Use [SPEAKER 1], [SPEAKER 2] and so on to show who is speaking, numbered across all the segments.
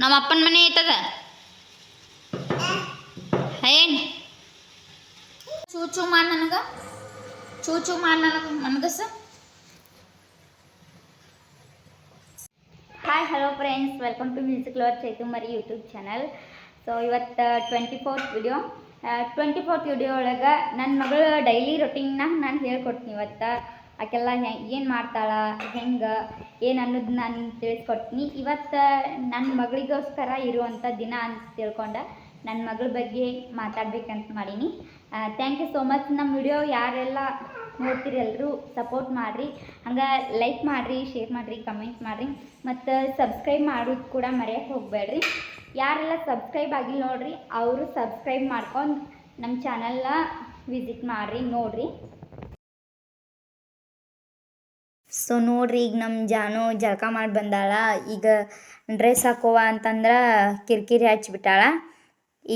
[SPEAKER 1] ನಮ್ಮ ಅಪ್ಪನ ಮನೆ ಐತದ? ಏನು? ಚೂ ಚೂ ಮಾಡಿ ನನಗೆ. ಚೂ ಚೂ ಮಾಡಿ ನನಗೆ ನನಗಸ hi hello friends welcome to music lover Chaitu ಮರಿ ಯೂಟ್ಯೂಬ್ ಚಾನಲ್ ಸೊ ಇವತ್ತು twenty fourth video twenty fourth video ಒಳಗೆ ನನ್ನ ಮಗಳು ಡೈಲಿ ರೊಟೀನ್ನ ನಾನು ಹೇಳ್ಕೊಡ್ತೀನಿ ಇವತ್ತು. ಆಕೆಲ್ಲ ಹೆ, ಏನು ಮಾಡ್ತಾಳ, ಹೆಂಗೆ, ಏನು ಅನ್ನೋದು ನಾನು ತಿಳಿಸ್ಕೊಡ್ತೀನಿ ಇವತ್ತು ನನ್ನ ಮಗಳಿಗೋಸ್ಕರ ಇರುವಂಥ ದಿನ ಅಂತ ತಿಳ್ಕೊಂಡೆ ನನ್ನ ಮಗಳ ಬಗ್ಗೆ ಮಾತಾಡ್ಬೇಕಂತ ಮಾಡೀನಿ. ಥ್ಯಾಂಕ್ ಯು ಸೋ ಮಚ್ ನಮ್ಮ ವಿಡಿಯೋ ಯಾರೆಲ್ಲ ನೋಡ್ತೀರಿ ಎಲ್ಲರೂ ಸಪೋರ್ಟ್ ಮಾಡಿರಿ. ಹಂಗೆ ಲೈಕ್ ಮಾಡಿರಿ ಶೇರ್ ಮಾಡಿರಿ ಕಮೆಂಟ್ ಮಾಡಿರಿ. ಮತ್ತು ಸಬ್ಸ್ಕ್ರೈಬ್ ಮಾಡೋದು ಕೂಡ ಮರೆಯೋಕ್ಕೆ ಹೋಗಬೇಡ್ರಿ. ಯಾರೆಲ್ಲ ಸಬ್ಸ್ಕ್ರೈಬ್ ಆಗಿಲ್ಲ ನೋಡ್ರಿ, ಅವರು ಸಬ್ಸ್ಕ್ರೈಬ್ ಮಾಡ್ಕೊಂಡು ನಮ್ಮ ಚಾನಲ್ನ ವಿಸಿಟ್ ಮಾಡಿರಿ, ನೋಡಿರಿ. ಸೊ ನೋಡ್ರಿ, ಈಗ ನಮ್ಮ ಜಾನು ಜಳಕ ಮಾಡಿ ಬಂದಾಳ. ಈಗ ಡ್ರೆಸ್ ಹಾಕೋವ ಅಂತಂದ್ರೆ ಕಿರಿಕಿರಿ ಹಚ್ಬಿಟ್ಟಾಳ.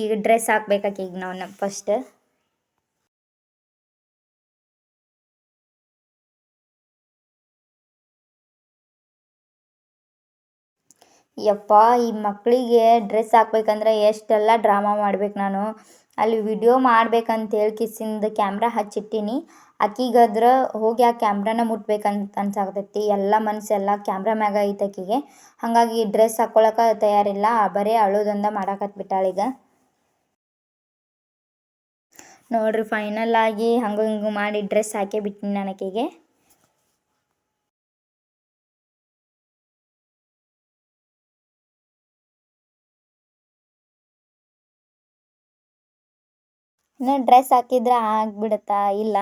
[SPEAKER 1] ಈಗ ಡ್ರೆಸ್ ಹಾಕ್ಬೇಕಾಕಿ ಈಗ ನಾವು ಫಸ್ಟ್ ಯಪ್ಪ, ಈ ಮಕ್ಕಳಿಗೆ ಡ್ರೆಸ್ ಹಾಕ್ಬೇಕಂದ್ರೆ ಎಷ್ಟೆಲ್ಲ ಡ್ರಾಮಾ ಮಾಡ್ಬೇಕು ನಾನು. ಅಲ್ಲಿ ವಿಡಿಯೋ ಮಾಡ್ಬೇಕಂತ ಹೇಳಿ ಕಿಸಿಂದ ಕ್ಯಾಮ್ರಾ ಹಚ್ಚಿಟ್ಟೀನಿ ಆಕಿಗದ್ರ ಹೋಗಿ ಆ ಕ್ಯಾಮ್ರಾನ ಮುಟ್ಬೇಕಂತ ಅನ್ಸಾಕತ್ತೈತಿ ಎಲ್ಲ ಮನಸ್ಸೆಲ್ಲ ಕ್ಯಾಮ್ರಾ ಮ್ಯಾಗ ಐತೆ ಆಕಿಗೆ ಹಾಗಾಗಿ ಡ್ರೆಸ್ ಹಾಕ್ಕೊಳಕ್ಕೆ ತಯಾರಿಲ್ಲ. ಬರೀ ಅಳೋದೊಂದ ಮಾಡಾಕತ್ಬಿಟ್ಟಾಳೀಗ ನೋಡ್ರಿ ಫೈನಲ್ ಆಗಿ ಹಂಗೆ ಹಿಂಗೆ ಮಾಡಿ ಡ್ರೆಸ್ ಹಾಕೇ ಬಿಟ್ಟಿನಿ ನಾನು ಇನ್ನು ಡ್ರೆಸ್ ಹಾಕಿದ್ರೆ ಆಗ್ಬಿಡತ್ತಾ? ಇಲ್ಲ.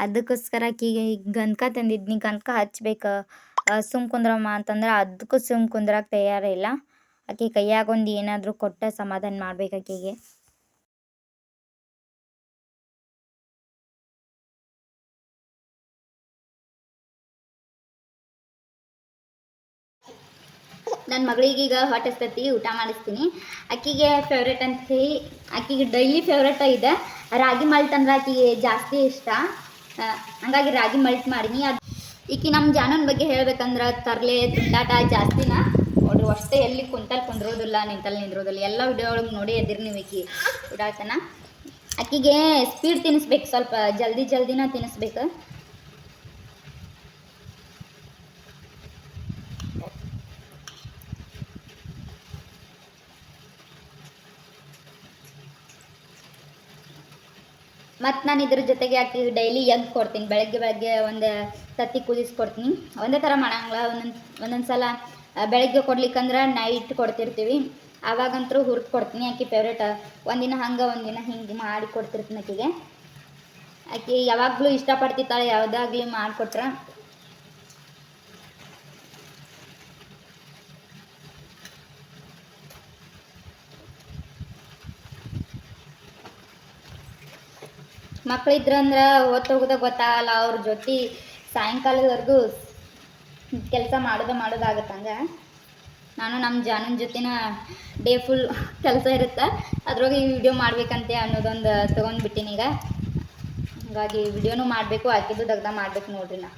[SPEAKER 1] ಅದಕ್ಕೋಸ್ಕರ ಆಕಿಗೆ ಈಗ ಗನ್ಕ ತಂದಿದ್ನಿ. ಗಂಧಕ ಹಚ್ಬೇಕು. ಸುಮ್ ಕುಂದ್ರಮ್ಮ ಅಂತಂದ್ರೆ ಅದಕ್ಕೂ ಸುಮ್ ಕುಂದ್ರಕ್ಕೆ ತಯಾರಿಲ್ಲ. ಆಕೆ ಕೈಯಾಗೊಂದು ಏನಾದರೂ ಕೊಟ್ಟು ಸಮಾಧಾನ ಮಾಡ್ಬೇಕು ಆಕೆಗೆ. ನನ್ನ ಮಗಳಿಗೆ ಈಗ ಹೊಟ್ಟೆ ಹಸ್ತೈತಿ ಊಟ ಮಾಡಿಸ್ತೀನಿ. ಅಕ್ಕಿಗೆ ಫೇವ್ರೇಟ್ ಅಂತ ಹೇಳಿ, ಅಕ್ಕಿಗೆ ಡೈಲಿ ಫೇವ್ರೇಟ್ ಇದೆ. ರಾಗಿ ಮಲ್ಟ್ ಅಂದ್ರೆ ಆಕಿಗೆ ಜಾಸ್ತಿ ಇಷ್ಟ. ಹಂಗಾಗಿ ರಾಗಿ ಮಲ್ಟ್ ಮಾಡೀನಿ. ಅದು ಈಕಿ ನಮ್ಮ ಜಾನನ ಬಗ್ಗೆ ಹೇಳ್ಬೇಕಂದ್ರೆ ತರಲೆ ತುಂಟಾಟ ಜಾಸ್ತಿನ. ನೋಡ್ರಿ, ಅಷ್ಟೇ ಎಲ್ಲಿ ಕುಂತಲ್ಲಿ ಕುಂದಿರೋದಿಲ್ಲ ನಿಂತಲ್ಲಿ ನಿಂದಿರೋದಿಲ್ಲ. ಎಲ್ಲ ವಿಡಿಯೋ ಒಳಗೆ ನೋಡಿ ಎದಿರಿ ನೀವು ಈಕಿ ಉಡಾಟನ ಅಕ್ಕಿಗೆ ಸ್ಪೀಡ್ ತಿನ್ನಿಸ್ಬೇಕು ಸ್ವಲ್ಪ ಜಲ್ದಿ ಜಲ್ದಿನ ತಿನ್ನಿಸ್ಬೇಕು ಮತ್ತು ನಾನು ಇದ್ರ ಜೊತೆಗೆ ಹಾಕಿ ಡೈಲಿ ಎಗ್ ಕೊಡ್ತೀನಿ. ಬೆಳಗ್ಗೆ ಬೆಳಗ್ಗೆ ಒಂದು ತತ್ತಿ ಕುದಿಸ್ಕೊಡ್ತೀನಿ. ಒಂದೇ ಥರ ಮಾಡೋಂಗಿಲ್ಲ. ಒಂದೊಂದು ಒಂದೊಂದು ಸಲ ಬೆಳಗ್ಗೆ ಕೊಡ್ಲಿಕ್ಕಂದ್ರೆ ನೈಟ್ ಕೊಡ್ತಿರ್ತೀವಿ. ಆವಾಗಂತೂ ಹುರ್ದು ಕೊಡ್ತೀನಿ. ಆಕೆ ಫೇವ್ರೇಟ್ ಒಂದಿನ ಹಂಗೆ, ಒಂದಿನ ಹಿಂಗೆ ಮಾಡಿ ಕೊಡ್ತಿರ್ತೀನಿ ಆಕೆಗೆ. ಆಕೆ ಯಾವಾಗಲೂ ಇಷ್ಟಪಡ್ತಿತ್ತಾಳೆ ಯಾವುದಾಗ್ಲಿ ಮಾಡಿಕೊಟ್ರೆ. ಮಕ್ಳಿದ್ರಂದ್ರೆ ಓದ್ತೋಗದ ಗೊತ್ತಾಗಲ್ಲ, ಅವ್ರ ಜೊತೆ ಸಾಯಂಕಾಲದವರೆಗೂ ಕೆಲಸ ಮಾಡೋದು ಮಾಡೋದಾಗತ್ತೆ ಹಂಗೆ. ನಾನು ನಮ್ಮ ಜಾನನ ಜೊತೆನ ಡೇ ಫುಲ್ ಕೆಲಸ ಇರುತ್ತೆ, ಅದ್ರೊಳಗೆ ಈ ವಿಡಿಯೋ ಮಾಡ್ಬೇಕಂತೆ ಅನ್ನೋದೊಂದು ತೊಗೊಂಡ್ಬಿಟ್ಟಿನಿ ಈಗ. ಹಾಗಾಗಿ ವಿಡಿಯೋನು ಮಾಡಬೇಕು, ಹಾಕಿದ್ದು ದಗ್ದ ಮಾಡ್ಬೇಕು ನೋಡ್ರಿ ನಾ.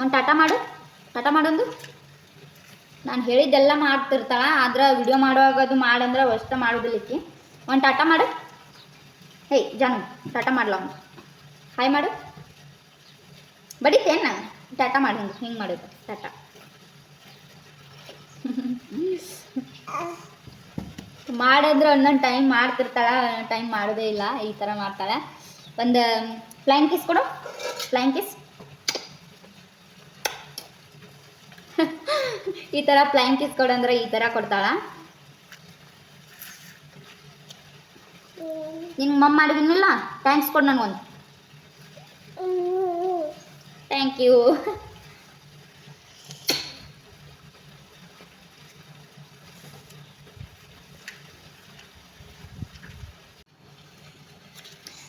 [SPEAKER 1] ಒಂದು ಟಾಟಾ ಮಾಡು, ಟಾಟಾ ಮಾಡೊಂದು ನಾನು ಹೇಳಿದ್ದೆಲ್ಲ ಮಾಡ್ತಿರ್ತಾಳ, ಆದ್ರೆ ವಿಡಿಯೋ ಮಾಡುವಾಗ ಅದು ಮಾಡಂದ್ರೆ ವಸ್ತ ಮಾಡೋದಿಲ್ಲಕ್ಕೆ. ಒಂದು ಟಾಟಾ ಮಾಡು. ಹೇಯ್, ಜಾನು, ಟಾಟಾ ಮಾಡ್ಲ ಅವನು. ಹಾಯ್ ಮಾಡು. ಬಡಿತೇನ ಟಾಟಾ ಮಾಡಿ ಹಿಂಗೆ ಹಿಂಗೆ ಮಾಡೋದು, ಟಾಟಾ. ಮಾಡಂದ್ರೆ ಒಂದೊಂದು ಟೈಮ್ ಮಾಡ್ತಿರ್ತಾಳ ಟೈಮ್ ಮಾಡೋದೇ ಇಲ್ಲ, ಈ ಥರ ಮಾಡ್ತಾಳೆ. ಒಂದು ಫ್ಲೈನ್ ಕಿಸ್ ಕೊಡು. ಫ್ಲೈನ್ ಕಿಸ್ ಈ ಥರ ಪ್ಲೈನ್ ಕಿಸ್ ಕೊಡಂದ್ರೆ ಈ ಥರ ಕೊಡ್ತಾಳ. ನಿಂಗೆ ಮಮ್ಮ ಮಾಡಿದಿನಿಲ್ಲ ಥ್ಯಾಂಕ್ಸ್ ಕೊಡು ನನಗೊಂದು. ಥ್ಯಾಂಕ್ ಯು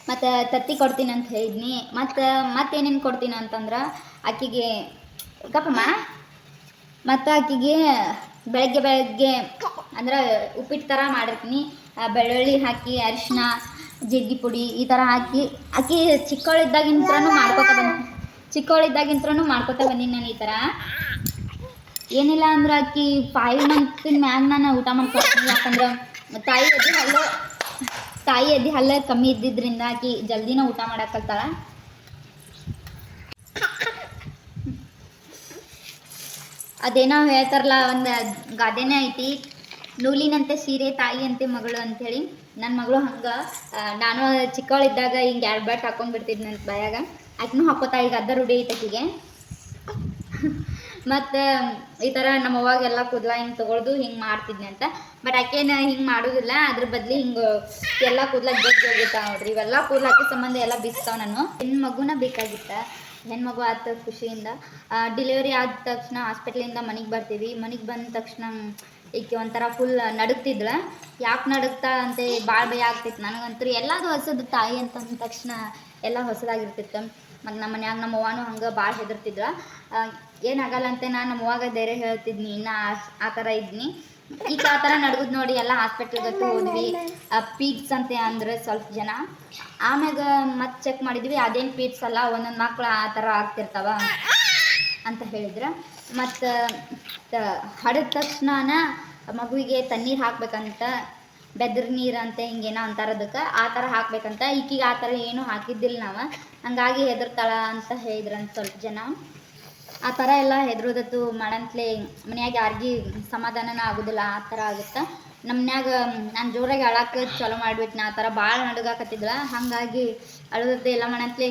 [SPEAKER 1] ಮತ್ತು ತತ್ತಿ ಕೊಡ್ತೀನಿ ಅಂತ ಹೇಳಿದ್ನಿ. ಮತ್ತು ಮತ್ತೇನೇನು ಕೊಡ್ತೀನಿ ಅಂತಂದ್ರೆ ಆಕಿಗೆ ಗಪ್ಪಮ್ಮ. ಮತ್ತು ಆಕಿಗೆ ಬೆಳಗ್ಗೆ ಬೆಳಗ್ಗೆ ಅಂದ್ರೆ ಉಪ್ಪಿಟ್ಟು ಥರ ಮಾಡಿರ್ತೀನಿ. ಬೆಳ್ಳುಳ್ಳಿ ಹಾಕಿ ಅರಿಶಿನ ಜೀರಿಗೆ ಪುಡಿ ಈ ಥರ ಹಾಕಿ. ಆಕಿ ಚಿಕ್ಕವಳಿದ್ದಾಗಿಂತ್ರನೂ ಮಾಡ್ಕೋತಾ ಬಂದು ಚಿಕ್ಕವಳಿದ್ದಾಗಿಂತ್ರನೂ ಮಾಡ್ಕೋತಾ ಬಂದೀನಿ ನಾನು ಈ ಥರ ಏನಿಲ್ಲ ಅಂದ್ರೆ ಆಕಿ ಫೈವ್ ಮಂತಿನ ಮ್ಯಾಗ ನಾನು ಊಟ ಮಾಡ್ಕೊಡ್ತೀನಿ ಯಾಕಂದ್ರೆ ತಾಯಿ ಎದ್ದು ಹಲ್ಲು, ತಾಯಿ ಎದ್ದು ಹಲ್ಲ ಕಮ್ಮಿ ಇದ್ದಿದ್ರಿಂದ ಆಕಿ ಜಲ್ದಿನ ಊಟ ಮಾಡಕ್ಕಲ್ತಾಳ ಅದೇನೋ ಹೇಳ್ತಾರಲ್ಲ, ಒಂದು ಗಾದೆನೇ ಐತಿ, ನೂಲಿನಂತೆ ಸೀರೆ ತಾಯಿ ಅಂತೆ ಮಗಳು ಅಂಥೇಳಿ ನನ್ನ ಮಗಳು ಹಂಗೆ ನಾನು ಚಿಕ್ಕವಳಿದ್ದಾಗ ಹಿಂಗೆ ಎರಡು ಬಟ್ ನನ್ನ ಬಾಯಾಗ. ಆಕಿನೂ ಹಾಕೋತಾ, ಈಗ ಅದ ರೂಢಿ ಐತೆ ಆಕಿಗೆ. ಮತ್ತು ಈ ಥರ ನಮ್ಮ ಅವಾಗೆಲ್ಲ ಕೂದಲ ಹಿಂಗೆ ತೊಗೊಳ್ದು ಹಿಂಗೆ ಮಾಡ್ತಿದ್ನಿ ಅಂತ. ಬಟ್ ಆಕೇನ ಹಿಂಗೆ ಮಾಡೋದಿಲ್ಲ, ಅದ್ರ ಬದಲು ಹಿಂಗೆ ಎಲ್ಲ ಕೂದಲ ಜಗ್ಗಿ ಹೋಗಿರ್ತಾವ ನೋಡ್ರಿ. ಇವೆಲ್ಲ ಕೂದಲು ಸಂಬಂಧ ಎಲ್ಲ ಬಿಸ್ತಾವ ನಾನು ಹೆಣ್ಣು ಮಗುನ ಬೇಕಾಗಿತ್ತ? ಹೆಣ್ಮಗು ಆದ ಖುಷಿಯಿಂದ ಡಿಲಿವರಿ ಆದ ತಕ್ಷಣ ಹಾಸ್ಪಿಟ್ಲಿಂದ ಮನೆಗೆ ಬರ್ತೀವಿ. ಮನೆಗೆ ಬಂದ ತಕ್ಷಣ ಈಕೆ ಒಂಥರ ಫುಲ್ ನಡುಗ್ತಿದ್ಳು. ಯಾಕೆ ನಡುಗ್ತಾ ಅಂತ ಭಾಳ ಭಯ ಆಗ್ತಿತ್ತು ನನಗಂತೂ. ಎಲ್ಲದು ಹೊಸದು ತಾಯಿ ಅಂತ ಅಂದ ತಕ್ಷಣ ಎಲ್ಲ ಹೊಸದಾಗಿರ್ತಿತ್ತು. ಮತ್ತು ನಮ್ಮ ಮನ್ಯಾಗ ನಮ್ಮ ಅವ್ವನೂ ಹಂಗೆ ಭಾಳ ಹೆದರ್ತಿದ್ಳು. ಏನಾಗಲ್ಲ ಅಂತ ನಾನು ನಮ್ಮ ಅವ್ವಾಗ ಧೈರ್ಯ ಹೇಳ್ತಿದ್ನಿ. ಇನ್ನು ಆ- ಆ ಥರ ಇದ್ನಿ. ಈಗ ಆ ಥರ ನಡ್ಗುದು ನೋಡಿ ಎಲ್ಲ ಹಾಸ್ಪಿಟ್ಲಿಗತ್ತು ಹೋದ್ವಿ. ಪೀಟ್ಸ್ ಅಂತ ಅಂದ್ರೆ ಸ್ವಲ್ಪ ಜನ. ಆಮ್ಯಾಗ ಮತ್ತೆ ಚೆಕ್ ಮಾಡಿದ್ವಿ, ಅದೇನು ಪೀಟ್ಸ್ ಅಲ್ಲ, ಒಂದೊಂದು ಮಕ್ಳು ಆ ಥರ ಆಗ್ತಿರ್ತಾವ ಅಂತ ಹೇಳಿದ್ರು. ಮತ್ತು ಹಡದ ತಕ್ಷಣ ಮಗುವಿಗೆ ತಣ್ಣೀರು ಹಾಕ್ಬೇಕಂತ, ಬೆದ್ರ ನೀರು ಅಂತ ಹಿಂಗೇನೋ ಅಂತಾರೆ ಅದಕ್ಕೆ ಆ ಥರ ಹಾಕ್ಬೇಕಂತ, ಈಕಿಗೆ ಆ ಥರ ಏನೂ ಹಾಕಿದ್ದಿಲ್ಲ ನಾವು. ಹಂಗಾಗಿ ಹೆದರ್ತಾಳ ಅಂತ ಹೇಳಿದ್ರಂತ ಸ್ವಲ್ಪ ಜನ. ಆ ಥರ ಎಲ್ಲ ಹೆದರೋದತ್ತು ಮಾಡಂತ್ಲೆ ಮನ್ಯಾಗ ಯಾರಿಗೆ ಸಮಾಧಾನನ ಆಗೋದಿಲ್ಲ, ಆ ಥರ ಆಗುತ್ತೆ? ನಮ್ಮನ್ಯಾಗ ನಾನು ಜೋರಾಗಿ ಅಳಕ್ಕೆ ಚಲೋ ಮಾಡ್ಬಿಟ್ನ ಆ ಥರ ಭಾಳ ನಡುಗಾಕತ್ತಿದ್ಲ ಹಾಗಾಗಿ ಅಳದತ್ತೆ ಎಲ್ಲ ಮಾಡಂತ್ಲೆ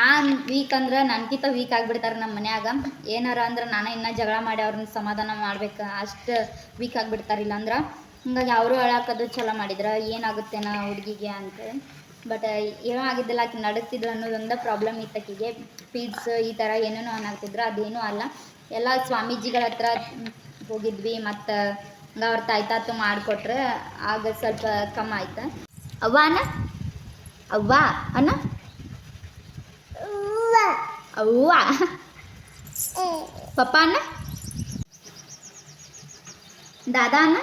[SPEAKER 1] ನಾನು ವೀಕ್ ಅಂದ್ರೆ ನನಗಿಂತ ವೀಕ್ ಆಗಿಬಿಡ್ತಾರೆ ನಮ್ಮ ಮನ್ಯಾಗ. ಏನಾರ ಅಂದ್ರೆ ನಾನು ಇನ್ನೂ ಜಗಳ ಮಾಡಿ ಅವ್ರನ್ನ ಸಮಾಧಾನ ಮಾಡ್ಬೇಕು, ಅಷ್ಟು ವೀಕ್ ಆಗಿಬಿಡ್ತಾರೆ ಇಲ್ಲಾಂದ್ರೆ ಹಂಗಾಗಿ ಅವರು ಅಳಾಕದು ಚಲೋ ಮಾಡಿದ್ರ ಏನಾಗುತ್ತೆ ನಾ ಹುಡುಗಿಗೆ ಅಂತೇಳಿ. ಬಟ್ ಏನೋ ಆಗಿದ್ದಿಲ್ಲ ಆಕೆ ನಡುಗ್ತಿದ್ಲು ಅನ್ನೋದೊಂದು ಪ್ರಾಬ್ಲಮ್ ಇತ್ತು ಆಕಿಗೆ ಪೀಡ್ಸ್ ಈ ಥರ ಏನೇನೋ ಅನ್ನಾಗ್ತಿದ್ರು ಅದೇನೂ ಅಲ್ಲ. ಎಲ್ಲ ಸ್ವಾಮೀಜಿಗಳ ಹತ್ರ ಹೋಗಿದ್ವಿ ಮತ್ತು ಹಂಗೆ ಅವ್ರ ತಾಯಿ ತಾತು ಮಾಡಿಕೊಟ್ರೆ ಆಗ ಸ್ವಲ್ಪ ಕಮ್ಮ ಆಯ್ತು. ಅವ್ವ ಅನ್ನ ಅವ್ವ? ಅನ್ನ ಅವ್ವ. ಪಪ್ಪ ಅನ್ನ ದಾದಾ ಅನ್ನ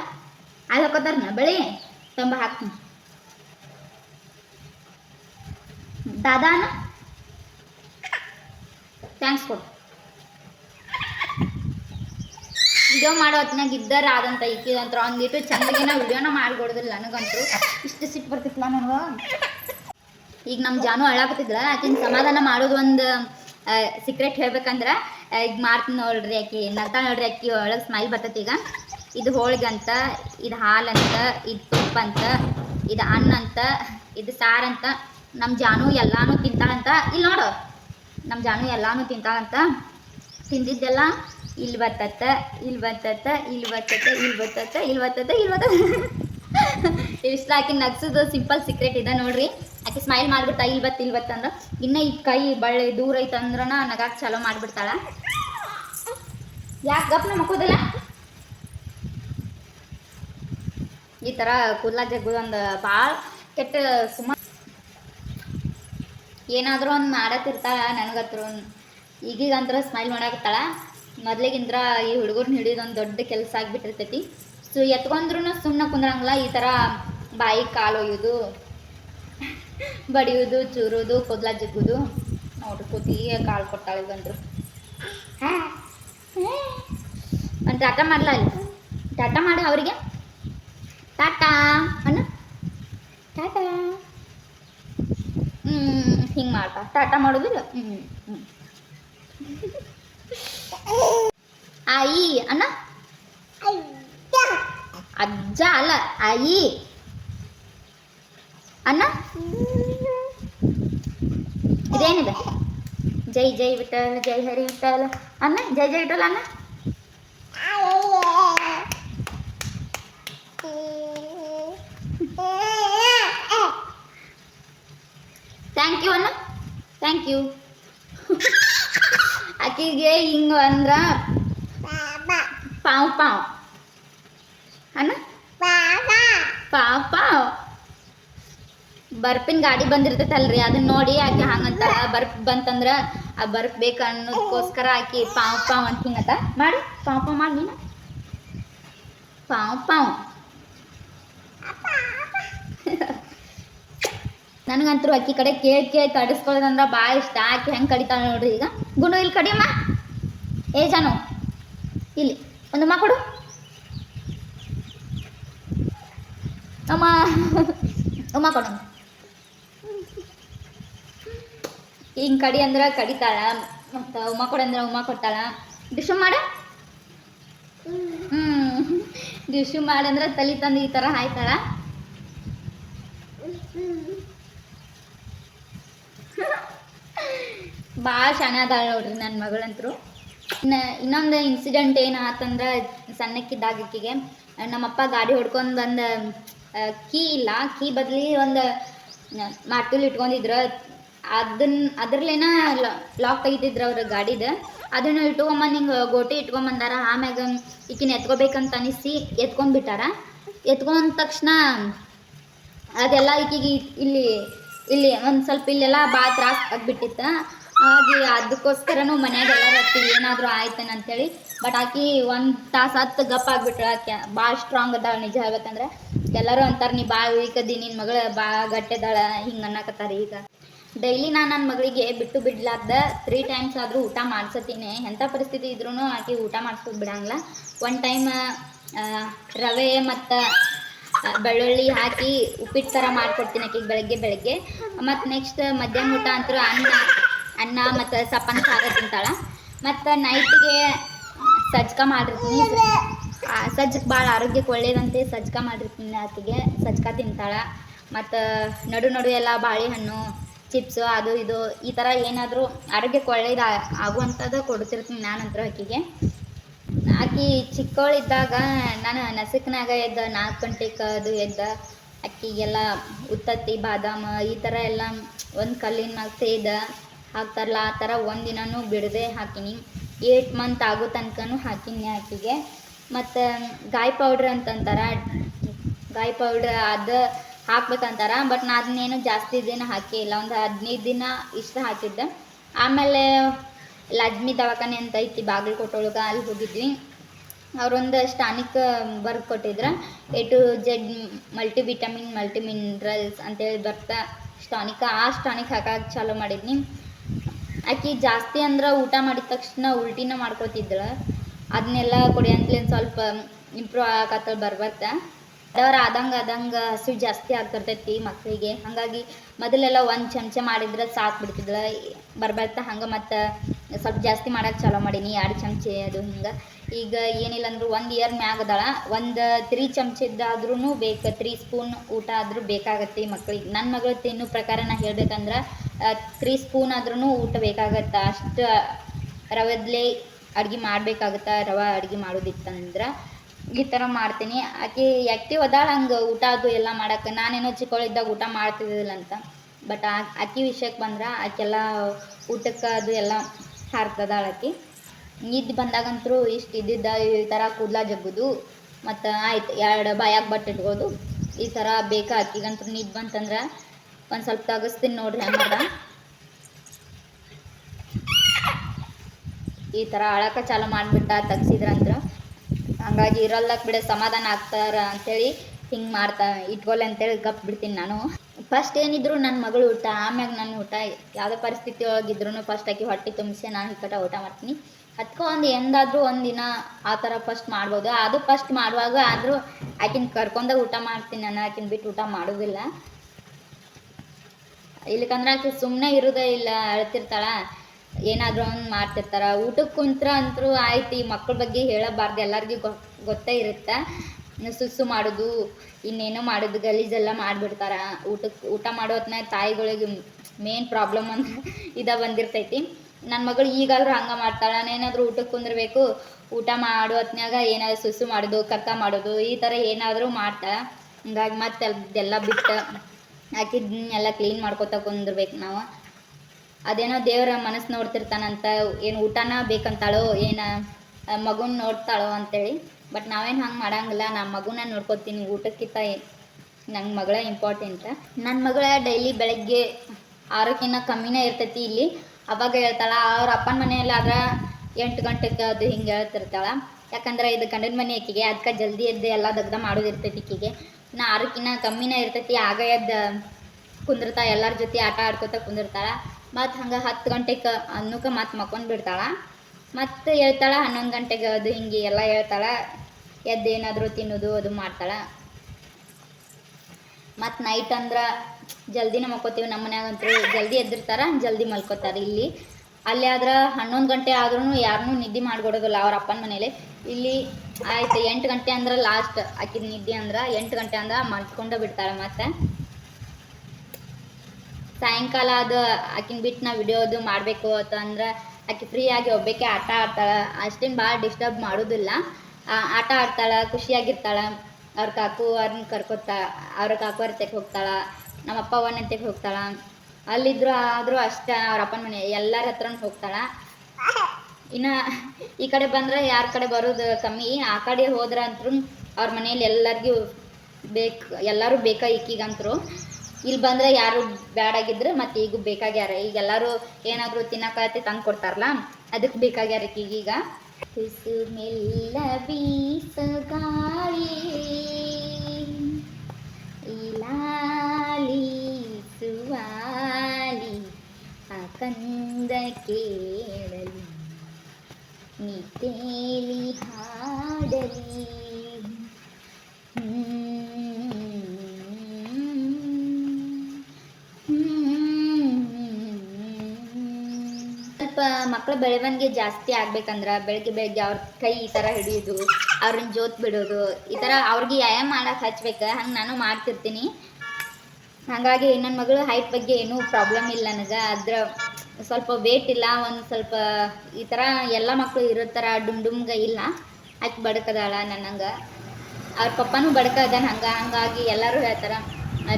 [SPEAKER 1] ಅಲ್ಲಿ ಹಾಕೋತಾರನ ಬೆಳಿ. ತಂಬ ಹಾಕ್ತೀನಿ. ದಾದಾ ಅನ್ನ ಥ್ಯಾಂಕ್ಸ್ ಕೊಡು. ವಿಡಿಯೋ ಮಾಡೋ ಹೊತ್ನಾಗ ಇದ್ದಾರ ಆದಂತ ಈಕಿದಂತ್ರ ಒಂದಿಟ್ಟು ಚಂದಗಿನ ವಿಡಿಯೋನ ಮಾಡ್ಕೊಡೋದಿಲ್ಲ ನನಗಂತೂ. ಇಷ್ಟು ಸಿಟ್ಟು ಬರ್ತಿತ್ತಲ್ಲ ನನಗೆ? ಈಗ ನಮ್ಮ ಜಾನು ಅಳಾಕತ್ತಿದ್ಲ, ಆಕಿನ ಸಮಾಧಾನ ಮಾಡೋದು ಒಂದು ಸೀಕ್ರೆಟ್ ಹೇಳ್ಬೇಕಂದ್ರೆ ಈಗ ಮಾಡ್ತೀನಿ ನೋಡ್ರಿ ಆಕಿ ನಗ್ತಾ ನೋಡ್ರಿ ಆಕಿ ಒಳಗೆ ಸ್ಮೈಲ್ ಬರ್ತೈತಿ ಈಗ. ಇದು ಹೋಳಿಗೆ ಅಂತ, ಇದು ಹಾಲಂತ ಇದು ತುಪ್ಪ ಅಂತ, ಇದು ಅನ್ನ ಅಂತ, ಇದು ಸಾರಂತ ನಮ್ಮ ಜಾನು ಎಲ್ಲಾನು ತಿಂತಾಳಂತ ಇಲ್ಲಿ ನೋಡು. ನಮ್ಮ ಜಾನು ಎಲ್ಲಾನು ತಿಂತಾಳಂತ. ತಿಂದಿದ್ದೆಲ್ಲ ಇಲ್ಲಿ ಬರ್ತತ್ತ ಇಲ್ಲಿ ಬರ್ತತ್ತ ಇಲ್ಲಿ ಬರ್ತತ್ತ ಇಲ್ಲಿ ಬರ್ತತ್ತ ಇಲ್ಲಿ ಬರ್ತತ್ತ ಇಲ್ಲಿ ಬರ್ತತ್ತ ಇಷ್ಟ ಆಕಿ ನಗ್ಸೋದು ಸಿಂಪಲ್ ಸೀಕ್ರೆಟ್ ಇದೆ ನೋಡ್ರಿ. ಆಕೆ ಸ್ಮೈಲ್ ಮಾಡ್ಬಿಡ್ತಾ ಇಲ್ಲಿ ಬತ್ತ ಇಲ್ಲಿ ಬತ್ತ ಅಂದ್ರೆ ಇನ್ನ ಈ ಕೈ ಬಳ್ಳಿ ದೂರ ಐತೆ ಅಂದ್ರನ ನಗಾಕ್ ಚಲೋ ಮಾಡ್ಬಿಡ್ತಾಳ. ಯಾಕೆ ಗಪ್ನ ಮಕ್ಕೋದಿಲ್ಲ ಈ ತರ ಕೂದಲ ಜಗ್ಗೋದು ಒಂದು ಭಾಳ ಕೆಟ್ಟ ಸುಮಾರು ಏನಾದರೂ ಒಂದು ಮಾಡತ್ತಿರ್ತಾಳ ನನಗತ್ರ ಈಗೀಗಂತ್ರ ಸ್ಮೈಲ್ ಮಾಡಾಕತ್ತಾಳ. ಮೊದ್ಲಿಗಿಂತ್ರ ಈ ಹುಡುಗರ್ನ ಹಿಡಿದೊಂದು ದೊಡ್ಡ ಕೆಲಸ ಆಗಿಬಿಟ್ಟಿರ್ತೈತಿ. ಸೊ ಎತ್ಕೊಂಡ್ರೂ ಸುಮ್ಮನೆ ಕುಂದ್ರಂಗಿಲ್ಲ, ಈ ಥರ ಬಾಯಿ ಕಾಲು ಒಯ್ಯೋದು, ಬಡಿಯೋದು, ಚೂರೋದು, ಕೂದಲ ಜಿಗ್ಗೋದು. ನೋಡ್ರಿ ಕೂತಿಗೆ ಕಾಲು ಕೊಟ್ಟಾಳೆ ಬಂದರು ಒಂದು ಟಾಟಾ ಮಾಡಲ ಅಲ್ಲಿ? ಟಾಟಾ ಮಾಡು ಅವರಿಗೆ. ಟಾಟಾ, ಅಣ್ಣ. ಟಾಟಾ. ಹ್ಞೂ ಹಿಂಗೆ ಮಾಡ್ತಾ. ಟಾಟಾ ಮಾಡೋದಿಲ್ಲ? ಹ್ಞೂ ಹ್ಞೂ ಆಯಿ ಅಣ್ಣ? ಅಜ್ಜ ಅಲ್ಲ ಆಯಿ ಅಣ್ಣ? ಇದೇನಿದೆ? ಜೈ ಜೈ ವಿಠಲ್ ಜೈ ಹರಿ ವಿಠಲ್ ಅಣ್ಣ ಜೈ ಜೈ ವಿಠಲ್ ಅಣ್ಣ ಥ್ಯಾಂಕ್ ಯು ಅಣ್ಣ ಯು ಆಕಿಗೆ ಹಿಂಗ ಅಂದ್ರ ಪಾವ್ ಪಾವ್. ಅಣ್ಣ? ಪಾವ್ ಪಾವ್. ಬರ್ಪಿನ ಗಾಡಿ ಬಂದಿರ್ತೈತಲ್ರಿ ಅದನ್ನ ನೋಡಿ ಆಕೆ ಹಂಗಂತ ಬರ್ಪ್ ಬಂತಂದ್ರ ಆ ಬರ್ಪ್ ಬೇಕ ಅನ್ನೋದಕ್ಕೋಸ್ಕರ ಆಕಿ ಪಾವ್ ಪಾವ್ ಅಂತ ಹಿಂಗತ್ತ ಮಾಡಿ, ಪಾವ್ ಪಾವ್ ಮಾಡಿ ಪಾವ್ ಪಾವ್. ನನಗಂತೂ ಅಕ್ಕಿ ಕಡೆ ಕೇಳಿ ಕೇಳಿ ಕಡಿಸ್ಕೊಳ್ಳೋದಂದ್ರೆ ಭಾಳ ಇಷ್ಟ. ಆಕೆ ಹೆಂಗೆ ಕಡಿತಾಳೆ ನೋಡ್ರಿ ಈಗ. ಗುಂಡು ಇಲ್ಲಿ ಕಡಿಯಮ್ಮ. ಏ ಜಾನು, ಇಲ್ಲಿ ಒಂದು ಕೊಡು. ಅಮ್ಮ ಅಮ್ಮ ಕೊಡು. ಹಿಂಗೆ ಕಡಿ ಅಂದ್ರೆ ಕಡಿತಾಳ, ಮತ್ತು ಉಮ್ಮ ಕೊಡು ಅಂದ್ರೆ ಉಮ್ಮ ಕೊಡ್ತಾಳ. ಡಿಶು ಮಾಡ. ಹ್ಞೂ ಡಿಶು ಮಾಡಂದ್ರೆ ತಲೆ ತಂದು ಈ ಥರ ಹಾಯ್ತಾಳ. ಭಾಳ ಶಾನೆ ನೋಡ್ರಿ ನನ್ನ ಮಗಳಂತರು. ಇನ್ನು ಇನ್ನೊಂದು ಇನ್ಸಿಡೆಂಟ್ ಏನು ಆತಂದ್ರೆ ನಮ್ಮಪ್ಪ ಗಾಡಿ ಹೊಡ್ಕೊಂಡು ಬಂದು ಕೀ ಇಲ್ಲ, ಕೀ ಬದಲಿ ಒಂದು ಮಾಟಲ್ ಇಟ್ಕೊಂಡಿದ್ರು. ಅದನ್ನ ಅದ್ರಲ್ಲೇನ ಲಾಕ್ ತೆಗಿತಿದ್ರು ಅವ್ರ ಗಾಡಿದ. ಅದನ್ನು ಇಟ್ಕೊಂಬಂದು ಹಿಂಗೆ ಗೋಟಿ ಇಟ್ಕೊಂಬಂದಾರ. ಆಮ್ಯಾಗ ಈಕಿನ ಎತ್ಕೋಬೇಕಂತ ಅನಿಸಿ ಎತ್ಕೊಂಡ್ಬಿಟ್ಟಾರ. ಎತ್ಕೊಂಡ ತಕ್ಷಣ ಅದೆಲ್ಲ ಈಕಿಗೆ ಇಲ್ಲಿ ಇಲ್ಲಿ ಒಂದು ಸ್ವಲ್ಪ ಇಲ್ಲೆಲ್ಲ ಭಾಳ ತ್ರಾಸ ಆಗ್ಬಿಟ್ಟಿತ್ತು. ಹಾಗೆ ಅದಕ್ಕೋಸ್ಕರನು ಮನ್ಯಾಗ ಎಲ್ಲರೂ ಹತ್ತಿ ಏನಾದರೂ ಅಂತ ಹೇಳಿ ಬಟ್ ಆಕಿ ಒಂದು ತಾಸು ಹತ್ತು ಗಪ್ಪ ಆಗಿಬಿಟ್ರು ಆಕೆ. ಭಾಳ ಸ್ಟ್ರಾಂಗ್ ಅದಾಳ ನಿಜ ಹೇಳ್ಬೇಕಂದ್ರೆ. ಎಲ್ಲರೂ ಅಂತಾರೆ, ನೀ ಭಾಳ ಅದಿ ನಿನ್ನ ಮಗಳು ಭಾಳ ಗಟ್ಟಿದಾಳ ಹಿಂಗೆ ಅನ್ನಕತ್ತಾರೆ ಈಗ. ಡೈಲಿ ನಾನು ನನ್ನ ಮಗಳಿಗೆ ಬಿಟ್ಟು ಬಿಡ್ಲಾರ್ದ ತ್ರೀ ಟೈಮ್ಸ್ ಆದರೂ ಊಟ ಮಾಡ್ಸತ್ತೀನಿ ಎಂಥ ಪರಿಸ್ಥಿತಿ ಇದ್ರೂ ಆಕೆ ಊಟ ಮಾಡಿಸ್ಬೋದು ಬಿಡಂಗಿಲ್ಲ. ಒನ್ ಟೈಮ್ ರವೆ ಮತ್ತು ಬೆಳ್ಳುಳ್ಳಿ ಹಾಕಿ ಉಪ್ಪಿಟ್ಟು ಥರ ಮಾಡ್ಕೊಡ್ತೀನಿ ಆಕೆಗೆ ಬೆಳಗ್ಗೆ ಬೆಳಗ್ಗೆ. ಮತ್ತು ನೆಕ್ಸ್ಟ್ ಮಧ್ಯಾಹ್ನ ಊಟ ಅಂತೂ ಅನ್ನ ಅನ್ನ ಮತ್ತು ಸಪ್ಪನ ಸಾರ ತಿಂತಾಳೆ. ಮತ್ತು ನೈಟಿಗೆ ಸಜ್ಕ ಮಾಡಿರ್ತೀನಿ. ಆ, ಸಜ್ಜಕ್ ಭಾಳ ಆರೋಗ್ಯಕ್ಕೆ ಒಳ್ಳೇದಂತೆ ಸಜ್ಕ ಮಾಡಿರ್ತೀನಿ ಆಕೆಗೆ. ಸಜ್ಕ ತಿಂತಾಳೆ. ಮತ್ತು ನಡು ನಡು ಎಲ್ಲ ಬಾಳೆಹಣ್ಣು ಚಿಪ್ಸು ಅದು ಇದು ಈ ಥರ ಏನಾದರೂ ಆರೋಗ್ಯಕ್ಕೆ ಒಳ್ಳೇದು ಆಗುವಂಥದ್ದು ಕೊಡ್ತಿರ್ತೀನಿ ನಾನಂತರ ಆಕೆಗೆ. ಆಕಿ ಚಿಕ್ಕವಳಿದ್ದಾಗ ನಾನು ನಸಕ್ನಾಗ ಎದ್ದ ನಾಲ್ಕು ಗಂಟೆಗೆ ಅದು ಎದ್ದ. ಅಕ್ಕಿಗೆಲ್ಲ ಉತ್ತತ್ತಿ, ಬಾದಾಮ ಈ ಥರ ಎಲ್ಲ ಒಂದು ಕಲ್ಲಿನ ಮ್ಯಾಗ ಸೇದ ಹಾಕ್ತಾರಲ್ಲ, ಆ ಥರ ಒಂದಿನೂ ಬಿಡದೆ ಹಾಕಿನಿ. ಏಟ್ ಮಂತ್ ಆಗೋ ತನಕನೂ ಹಾಕಿನಿ ಆಕಿಗೆ. ಮತ್ತು ಗಾಯ ಪೌಡ್ರ್ ಅಂತಂತಾರೆ, ಗಾಯ ಪೌಡ್ರ್ ಅದು ಹಾಕ್ಬೇಕಂತಾರ, ಬಟ್ ನಾ ಅದನ್ನೇನು ಜಾಸ್ತಿ ದಿನ ಹಾಕಿಲ್ಲ ಒಂದು ಹದಿನೈದು ದಿನ ಇಷ್ಟ ಹಾಕಿದ್ದೆ. ಆಮೇಲೆ ಲಜ್ಮಿ ದವಾಖಾನೆ ಅಂತ ಐತಿ ಬಾಗಲಕೋಟೊಳಗೆ ಅಲ್ಲಿ ಹೋಗಿದ್ವಿ. ಅವರೊಂದು ಸ್ಟಾನಿಕ್ ಬರ್ದು ಕೊಟ್ಟಿದ್ರು. A to Z multi vitamin multi minerals ಅಂತೇಳಿ ಬರ್ತಾ ಸ್ಟಾನಿಕ್ ಆ ಸ್ಟಾನಿಕ್ ಹಾಕಕ್ಕೆ ಚಾಲೂ ಮಾಡಿದ್ನಿ. ಆಕಿ ಜಾಸ್ತಿ ಅಂದ್ರೆ ಊಟ ಮಾಡಿದ ತಕ್ಷಣ ಉಲ್ಟಿನ ಮಾಡ್ಕೋತಿದ್ಳು. ಅದನ್ನೆಲ್ಲ ಕೊಡಿ ಅಂತಲೇ ಸ್ವಲ್ಪ ಇಂಪ್ರೂವ್ ಆಗತ್ತಳ ಬರ್ಬತ್ತ ದವರ ಆದಂಗೆ ಆದಂಗೆ ಹಸಿವು ಜಾಸ್ತಿ ಆಗ್ತಿರ್ತೈತಿ ಮಕ್ಕಳಿಗೆ ಹಾಗಾಗಿ ಮೊದಲೆಲ್ಲ ಒಂದು ಚಮಚ ಮಾಡಿದ್ರೆ ಸಾಕು ಬಿಡ್ತಿದ್ಳು. ಬರ್ಬರ್ತಾ ಹಂಗೆ ಮತ್ತು ಸ್ವಲ್ಪ ಜಾಸ್ತಿ ಮಾಡಕ್ಕೆ ಚಾಲೂ ಮಾಡೀನಿ, ಎರಡು ಚಮಚೆ ಅದು ಹಿಂಗೆ. ಈಗ ಏನಿಲ್ಲ ಅಂದ್ರೆ ಒಂದು ಇಯರ್ ಮ್ಯಾಗ ಅದಾಳ. ಒಂದು ತ್ರೀ ಚಮಚದ್ದಾದ್ರೂ ಬೇಕು ತ್ರೀ ಸ್ಪೂನ್ ಊಟ ಆದರೂ ಬೇಕಾಗತ್ತೆ ಮಕ್ಕಳಿಗೆ ನನ್ನ ಮಗಳು ತಿನ್ನೋ ಪ್ರಕಾರ ನಾ ಹೇಳ್ಬೇಕಂದ್ರೆ ತ್ರೀ ಸ್ಪೂನ್ ಆದ್ರೂ ಊಟ ಬೇಕಾಗತ್ತೆ. ಅಷ್ಟು ರವದ್ಲೆ ಅಡುಗೆ ಮಾಡಬೇಕಾಗತ್ತೆ, ರವೆ ಅಡುಗೆ ಮಾಡೋದಿತ್ತಂದ್ರೆ ಈ ಥರ ಮಾಡ್ತೀನಿ. ಆಕೆ ಆ್ಯಕ್ಟಿವ್ ಅದಾಳ ಹಂಗೆ, ಊಟ ಅದು ಎಲ್ಲ ಮಾಡೋಕ್ಕೆ ನಾನೇನೋ ಚಿಕ್ಕವಳಿದ್ದಾಗ ಊಟ ಮಾಡ್ತಿದ್ದಿಲ್ಲ ಅಂತ. ಬಟ್ ಆಕಿ ವಿಷಯಕ್ಕೆ ಬಂದ್ರೆ ಆಕೆಲ್ಲ ಊಟಕ್ಕೆ ಅದು ಎಲ್ಲ ಹಾರ್ತದಾಳ ನಿದ್ದೆ ಬಂದಾಗಂತರೂ ಇಷ್ಟು ಇದ್ದಿದ್ದ ಈ ಥರ ಕೂದಲ ಜಗ್ಗುದು, ಮತ್ತು ಆಯ್ತು ಎರಡು ಬಾಯಾಗ ಬಟ್ಟೆ ಇಟ್ಕೋದು ಈ ಥರ ಬೇಕಾ ಈಗಂತೂ ನಿದ್ದೆ ಬಂತಂದ್ರೆ ಒಂದು ಸ್ವಲ್ಪ ತಗಸ್ತೀನಿ ನೋಡ್ರಿ ಹಂಗದ ಈ ಥರ ಅಳಕ ಚಾಲು ಮಾಡಿಬಿಟ್ಟ ತಗ್ಸಿದ್ರಂದ್ರೆ ಹಂಗಾಗಿ ಇರಲ್ಲಕ್ಕೆ ಬಿಡ ಸಮಾಧಾನ ಆಗ್ತಾರ ಅಂತೇಳಿ ಹಿಂಗೆ ಮಾಡ್ತಾ ಇಟ್ಕೊಲ್ಲ ಅಂತೇಳಿ ಗಪ್ ಬಿಡ್ತೀನಿ ನಾನು. ಫಸ್ಟ್ ಏನಿದ್ರು ನನ್ನ ಮಗಳು ಊಟ, ಆಮ್ಯಾಗ ನನ್ನ ಊಟ, ಯಾವುದೇ ಪರಿಸ್ಥಿತಿ ಒಳಗಿದ್ರು ಫಸ್ಟ್ ಆಕಿ ಹೊಟ್ಟೆ ತುಂಬಿಸಿ ನಾನು ಕಟ ಊಟ ಮಾಡ್ತೀನಿ. ಅದಕ್ಕೆ ಒಂದು ಎಂದಾದರೂ ಒಂದಿನ ಆ ಥರ ಫಸ್ಟ್ ಮಾಡ್ಬೋದು. ಅದು ಫಸ್ಟ್ ಮಾಡುವಾಗ ಆದರೂ ಆಕಿನ ಕರ್ಕೊಂಡ ಊಟ ಮಾಡ್ತೀನಿ ನಾನು. ಆಕಿನ ಬಿಟ್ಟು ಊಟ ಮಾಡೋದಿಲ್ಲ. ಇಲ್ಲಕಂದ್ರೆ ಆಕೆ ಸುಮ್ಮನೆ ಇರೋದೇ ಇಲ್ಲ. ಅಳ್ತಿರ್ತಾಳ. ಏನಾದರೂ ಒಂದು ಮಾಡ್ತಿರ್ತಾರ ಊಟಕ್ಕೆ ಕುಂತ್ರ ಅಂತರೂ ಆಯ್ತು. ಈ ಮಕ್ಕಳ ಬಗ್ಗೆ ಹೇಳಬಾರ್ದು. ಎಲ್ಲರಿಗೂ ಗೊತ್ತೇ ಇರುತ್ತೆ? ಸುಸ್ಸು ಮಾಡೋದು, ಇನ್ನೇನೋ ಮಾಡೋದು ಗಲೀಜೆಲ್ಲ ಮಾಡಿಬಿಡ್ತಾರ. ಊಟಕ್ಕೆ ಊಟ ಮಾಡೋ ಹೊತ್ನಾಗ ತಾಯಿಗಳಿಗೆ ಮೇನ್ ಪ್ರಾಬ್ಲಮ್ ಅಂದ್ರೆ ಇದ ಬಂದಿರ್ತೈತಿ. ನನ್ನ ಮಗಳು ಈಗಾದರೂ ಹಂಗೆ ಮಾಡ್ತಾಳೆ, ನಾನೇನಾದರೂ ಊಟಕ್ಕೆ ಕುಂದಿರ್ಬೇಕು, ಊಟ ಮಾಡೋ ಹೊತ್ನ್ಯಾಗ ಏನಾದ್ರು ಸುಸು ಮಾಡೋದು ಕಕ್ಕ ಮಾಡೋದು, ಈ ಥರ ಏನಾದರೂ ಮಾಡ್ತಾಳೆ ಹಿಂಗಾಗಿ ಮತ್ತೆ ಅದೆಲ್ಲ ಬಿಟ್ಟು, ಹಾಕಿದ್ನೆಲ್ಲ ಕ್ಲೀನ್ ಮಾಡ್ಕೊತ ಕುಂದಿರ್ಬೇಕು ನಾವು. ಅದೇನೋ ದೇವರ ಮನಸ್ಸು ನೋಡ್ತಿರ್ತಾನಂತ, ಏನು ಊಟನ ಬೇಕಂತಾಳೋ, ಏನು ಮಗುನ ನೋಡ್ತಾಳೋ ಅಂತೇಳಿ. ಬಟ್ ನಾವೇನು ಹಂಗೆ ಮಾಡಂಗಿಲ್ಲ ನಮ್ಮ ಮಗುನ ನೋಡ್ಕೊತೀನಿ, ಊಟಕ್ಕಿಂತ ನನ್ನ ಮಗಳ ಇಂಪಾರ್ಟೆಂಟ್ ನನ್ನ ಮಗಳ ಡೈಲಿ ಬೆಳಗ್ಗೆ ಆರೋಗ್ಯನ ಕಮ್ಮಿನೇ ಇರ್ತೈತಿ ಇಲ್ಲಿ. ಅವಾಗ ಹೇಳ್ತಾಳ, ಅವ್ರ ಅಪ್ಪನ ಮನೆಯಲ್ಲಿ ಆದ್ರೆ ಎಂಟು ಗಂಟೆಗೆ ಅದು ಹಿಂಗೆ ಹೇಳ್ತಿರ್ತಾಳ. ಯಾಕಂದ್ರೆ ಇದು ಗಂಡನ ಮನೆ ಆಕಿಗೆ ಅದಕ್ಕೆ ಜಲ್ದಿ ಎದ್ದು ಎಲ್ಲ ದಗ್ದ ಮಾಡೋದಿರ್ತೈತಿ ಈಕಿಗೆ. ನಾ ಆರಕ್ಕಿನ್ನ ಕಮ್ಮಿನೇ ಇರ್ತೈತಿ, ಆಗ ಎದ್ದು ಕುಂದಿರ್ತಾ ಎಲ್ಲರ ಜೊತೆ ಆಟ ಆಡ್ಕೊತ ಕುಂದಿರ್ತಾಳ. ಮತ್ತು ಹಂಗೆ ಹತ್ತು ಗಂಟೆಗೆ ಅನ್ನಕ್ಕೆ ಮತ್ತೆ ಮಕ್ಕೊಂಡು ಬಿಡ್ತಾಳ. ಮತ್ತು ಹೇಳ್ತಾಳ, ಹನ್ನೊಂದು ಗಂಟೆಗೆ ಅದು ಹಿಂಗೆ ಎಲ್ಲ ಹೇಳ್ತಾಳ. ಎದ್ದು ಏನಾದರೂ ತಿನ್ನೋದು ಅದು ಮಾಡ್ತಾಳ. ಮತ್ತು ನೈಟ್ ಅಂದ್ರೆ ಜಲ್ದಿನ ಮಲ್ಕೋತೀವಿ. ನಮ್ಮ ಮನ್ಯಾಗಂತೂ ಜಲ್ದಿ ಎದ್ದಿರ್ತಾರ, ಜಲ್ದಿ ಮಲ್ಕೋತಾರೆ ಇಲ್ಲಿ. ಅಲ್ಲಿ ಆದ್ರೆ ಹನ್ನೊಂದು ಗಂಟೆ ಆದ್ರೂ ಯಾರನ್ನೂ ನಿದ್ದೆ ಮಾಡ್ಕೊಡೋದಿಲ್ಲ ಅವ್ರ ಅಪ್ಪನ ಮನೇಲಿ. ಇಲ್ಲಿ ಆಯ್ತು ಎಂಟು ಗಂಟೆ ಅಂದ್ರೆ ಲಾಸ್ಟ್ ಆಕಿದ ನಿದ್ದೆ ಅಂದ್ರೆ ಎಂಟು ಗಂಟೆ ಅಂದ್ರೆ ಮಲ್ಕೊಂಡು ಬಿಡ್ತಾರೆ ಮತ್ತೆ. ಸಾಯಂಕಾಲ ಅದು ಆಕಿನ ಬಿಟ್ಟು ನಾ ವಿಡಿಯೋದು ಮಾಡಬೇಕು ಅಂತಂದ್ರೆ ಆಕೆ ಫ್ರೀ ಆಗಿ ಒಬ್ಬಕ್ಕೆ ಆಟ ಆಡ್ತಾಳೆ. ಅಷ್ಟೇನು ಭಾಳ ಡಿಸ್ಟರ್ಬ್ ಮಾಡೋದಿಲ್ಲ. ಆಟ ಆಡ್ತಾಳೆ, ಖುಷಿಯಾಗಿರ್ತಾಳೆ. ಅವ್ರ ಕಾಕು ಅವ್ರನ್ನ ಕರ್ಕೊತಾ ಅವ್ರ ಕಾಕು ಅವ್ರ ತೆಗೆ ಹೋಗ್ತಾಳೆ ನಮ್ಮ ಅಪ್ಪ ಅವನ ತೆಗೆ ಹೋಗ್ತಾಳೆ. ಅಲ್ಲಿದ್ರು ಆದರೂ ಅಷ್ಟೇ ಅವ್ರ ಅಪ್ಪನ ಮನೆ, ಎಲ್ಲರ ಹತ್ರನೂ ಹೋಗ್ತಾಳೆ. ಇನ್ನು ಈ ಕಡೆ ಬಂದ್ರೆ ಯಾರ ಕಡೆ ಬರೋದು ಕಮ್ಮಿ, ಆ ಕಡೆ ಹೋದ್ರೆ ಅಂತೂ ಅವ್ರ ಮನೇಲಿ ಎಲ್ಲರಿಗೂ ಬೇಕು, ಎಲ್ಲರೂ ಬೇಕಾ ಈಕಿಗಂತರು. ಇಲ್ಲಿ ಬಂದ್ರೆ ಯಾರು ಬ್ಯಾಡಾಗಿದ್ರೆ ಮತ್ತೆ ಈಗ ಬೇಕಾಗ್ಯಾರ. ಈಗ ಎಲ್ಲರೂ ಏನಾದರೂ ತಿನ್ನಕ ತಂದು ಕೊಡ್ತಾರಲ್ಲ ಅದಕ್ಕೆ ಬೇಕಾಗ್ಯಾರ ಈಗೀಗ ತುಸು ಮೆಲ್ಲ ಬೀಸು ಗಾಳಿ ಇಲಾಲಿ ಸುವಾಲಿ ಆ ಕಂದ ಕೇಳಲಿ ನೀ ತೇಲಿ ಹಾಡಲಿ ಬೆಳವಣಿಗೆ ಜಾಸ್ತಿ ಆಗ್ಬೇಕಂದ್ರೆ ಬೆಳಗ್ಗೆ ಬೆಳಗ್ಗೆ ಅವ್ರ ಕೈ ಈ ಥರ ಹಿಡಿಯೋದು, ಅವ್ರನ್ನ ಜೋತ್ ಬಿಡೋದು, ಈ ಥರ ಅವ್ರಿಗೆ ವ್ಯಾಯಾಮ ಮಾಡಕ್ಕೆ ಹಚ್ಬೇಕು, ಹಂಗೆ ನಾನು ಮಾಡ್ತಿರ್ತೀನಿ. ಹಾಗಾಗಿ ನನ್ನ ಮಗಳು ಹೈಟ್ ಬಗ್ಗೆ ಏನೂ ಪ್ರಾಬ್ಲಮ್ ಇಲ್ಲ ನನಗೆ. ಅದ್ರ ಸ್ವಲ್ಪ ವೇಟ್ ಇಲ್ಲ, ಒಂದು ಸ್ವಲ್ಪ ಈ ಥರ ಎಲ್ಲ ಮಕ್ಕಳು ಇರೋ ಥರ ಡುಮ್ ಡುಮ್ಗ ಇಲ್ಲ. ಆಕೆ ಬಡಕದಾಳ ನನ್ನಂಗೆ. ಅವ್ರ ಪಪ್ಪನೂ ಬಡಕ ಅದಾನ ಹಂಗೆ, ಹಂಗಾಗಿ ಎಲ್ಲರೂ ಹೇಳ್ತಾರೆ,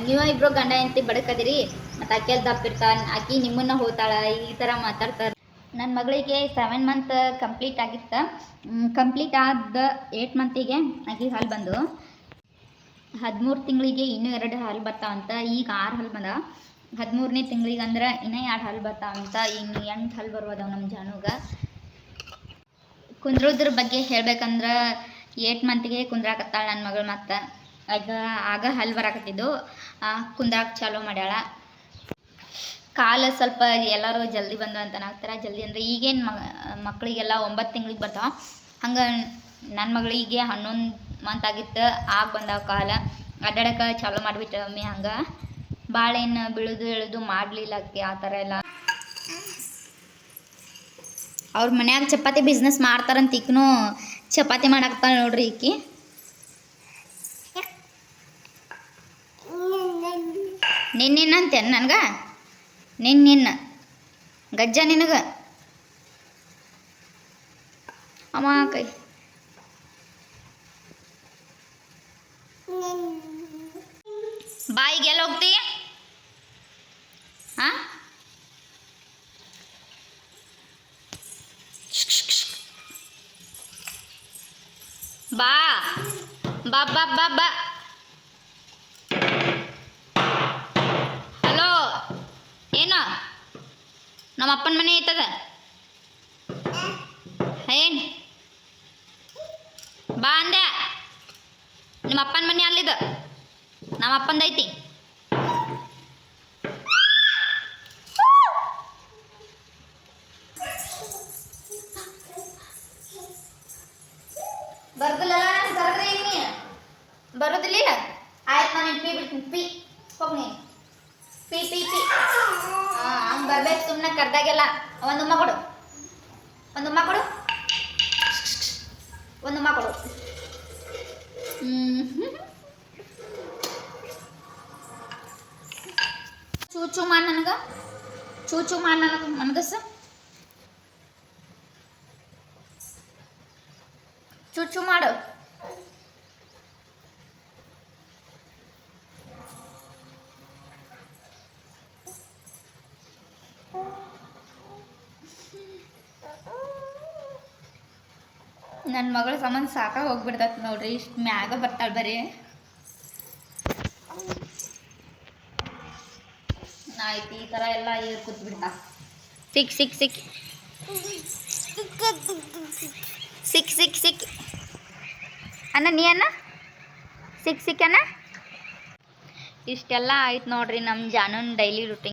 [SPEAKER 1] ನೀವು ಇಬ್ರು ಗಂಡ ಹೆಂಡತಿ ಬಡಕದಿರಿ, ಮತ್ತು ಆಕೆ ದಪ್ಪ ಇರ್ತಾಳ, ಆಕಿ ನಿಮ್ಮನ್ನ ಹೋತಾಳ, ಈ ಥರ ಮಾತಾಡ್ತಾರೆ. ನನ್ನ ಮಗಳಿಗೆ ಸೆವೆನ್ ಮಂತ್ ಕಂಪ್ಲೀಟ್ ಆಗಿತ್ತು. ಕಂಪ್ಲೀಟ್ ಆದ ಏಯ್ಟ್ ಮಂತಿಗೆ ಆಗಿ ಹಾಲು ಬಂದು. ಹದಿಮೂರು ತಿಂಗಳಿಗೆ ಇನ್ನೂ ಎರಡು ಹಾಲು ಬರ್ತಾವಂತ ಈಗ ಆರು ಹಾಲು ಬಂದ ಹದಿಮೂರನೇ ತಿಂಗಳಿಗೆ ಅಂದ್ರೆ ಇನ್ನೂ ಎರಡು ಹಾಲು ಬರ್ತಾವಂತ ಇನ್ನು ಎಂಟು ಹಾಲು ಬರ್ಬೋದವ ನಮ್ಮ ಜಾನುಗೆ. ಕುಂದ್ರೋದ್ರ ಬಗ್ಗೆ ಹೇಳ್ಬೇಕಂದ್ರೆ ಏಟ್ ಮಂತಿಗೆ ಕುಂದ್ರಾಕತ್ತಾಳೆ ನನ್ನ ಮಗಳು ಮತ್ತೆ. ಆಗ ಆಗ ಹಲ್ ಬರಾಕತ್ತಿದ್ದು. ಕುಂದ್ರಾಕ್ ಚಾಲೂ ಮಾಡ್ಯಾಳ. ಕಾಲು ಸ್ವಲ್ಪ ಎಲ್ಲರೂ ಜಲ್ದಿ ಬಂದು ಅಂತ ನಾಗ್ತಾರೆ ಜಲ್ದಿ ಅಂದರೆ ಈಗೇನು ಮಕ್ಕಳಿಗೆಲ್ಲ ಒಂಬತ್ತು ತಿಂಗಳಿಗೆ ಬರ್ತಾವ. ಹಂಗೆ ನನ್ನ ಮಗಳಿಗೆ ಹನ್ನೊಂದು ಮಂತ್ ಆಗಿತ್ತು, ಆಗ ಬಂದಾವ ಕಾಲ. ಅಡ್ಡಾಡಕ್ಕೆ ಚಾಲೂ ಮಾಡಿಬಿಟ್ಟು ಮಮ್ಮಿ ಹಂಗೆ. ಭಾಳ ಏನು ಬೀಳೋದು ಇಳೋದು ಮಾಡಲಿಲ್ಲ ಅಕ್ಕಿ, ಆ ಥರ ಎಲ್ಲ. ಅವ್ರ ಮನ್ಯಾಗ ಚಪಾತಿ ಬಿಸ್ನೆಸ್ ಮಾಡ್ತಾರಂತ ಈಕನು ಚಪಾತಿ ಮಾಡಾಕ್ತಾಳೆ ನೋಡ್ರಿ ಈಕಿ. ನಿನ್ನಿನ್ನಂತೆ ನನ್ಗೆ? ನಿನ್ನ ನಿನ್ನ. ಗಜ್ಜ ನಿನಗೆ. ಅಮ್ಮ ಕೈ. ಬಾಯಿಗೆ ಎಲ್ಲ ಹೋಗ್ತೀಯ ಹಾಂ ಬಾ. ಬಾ ಬಾ ಬಾ ಬಾ ಹಲೋ ಏನು ನಮ್ಮ ಅಪ್ಪನ ಮನೆ ಐತದ? ಏನ್? ಬಾ ಅಂದೆ. ನಿಮ್ಮ ಅಪ್ಪನ ಮನೆ ಅಲ್ಲಿದ? ನಮ್ಮ ಅಪ್ಪಂದೈತಿ ಬರ್ದಿಲ್ಲ ನಾನು ಕರೆದ್ರೆ ನೀ ಬರೋದಿಲ್ಲ ಆಯ್ತು ನಾನು ಪಿ ಬಿಡ್ತೀನಿ ಪಿ ಹೋಗಿ ನೀನು ಪಿ ಪಿ ಪಿ ಹಾಂ ಹಂಗೆ ಬರ್ಬೇಕು ಸುಮ್ಮನೆ ಕರ್ದಾಗೆಲ್ಲ ಒಂದು ಉಮ್ಮ ಕೊಡು ಒಂದು ಉಮ್ಮ ಕೊಡು ಒಂದು ಉಮ್ಮ ಕೊಡು ಹ್ಮ್. ಚೂ ಚೂ ಮಾಡಿ ನನಗೆ ಚೂ ಚೂ ಮಾಡಿ ನನಗೆ ನನಗಸ ಚೂ ಚೂ ಮಾಡು ನನ್ನ ಮಗಳ ಸಂಬಂಧ ಸಾಕಾಗಿ ಹೋಗ್ಬಿಡ್ತೈತೆ ನೋಡ್ರಿ, ಇಷ್ಟು ಮ್ಯಾಗ ಬರ್ತಾಳೆ ಬರೀ. ಆಯ್ತು ಈ ಥರ ಎಲ್ಲ ಏರ್ ಕೂತ್ಬಿಡ್ತಾ ಸಿಕ್ ಸಿಕ್ ಸಿಕ್. ಸಿಕ್ ಸಿಕ್ ಸಿಕ್. ಅಣ್ಣ ನೀ ಅಣ್ಣ? ಸಿಕ್ ಸಿಕ್ಕಣ್ಣ? ಇಷ್ಟೆಲ್ಲ ಆಯ್ತು ನೋಡ್ರಿ ನಮ್ಮ ಜಾನುನ್ ಡೈಲಿ ರುಟೀನ್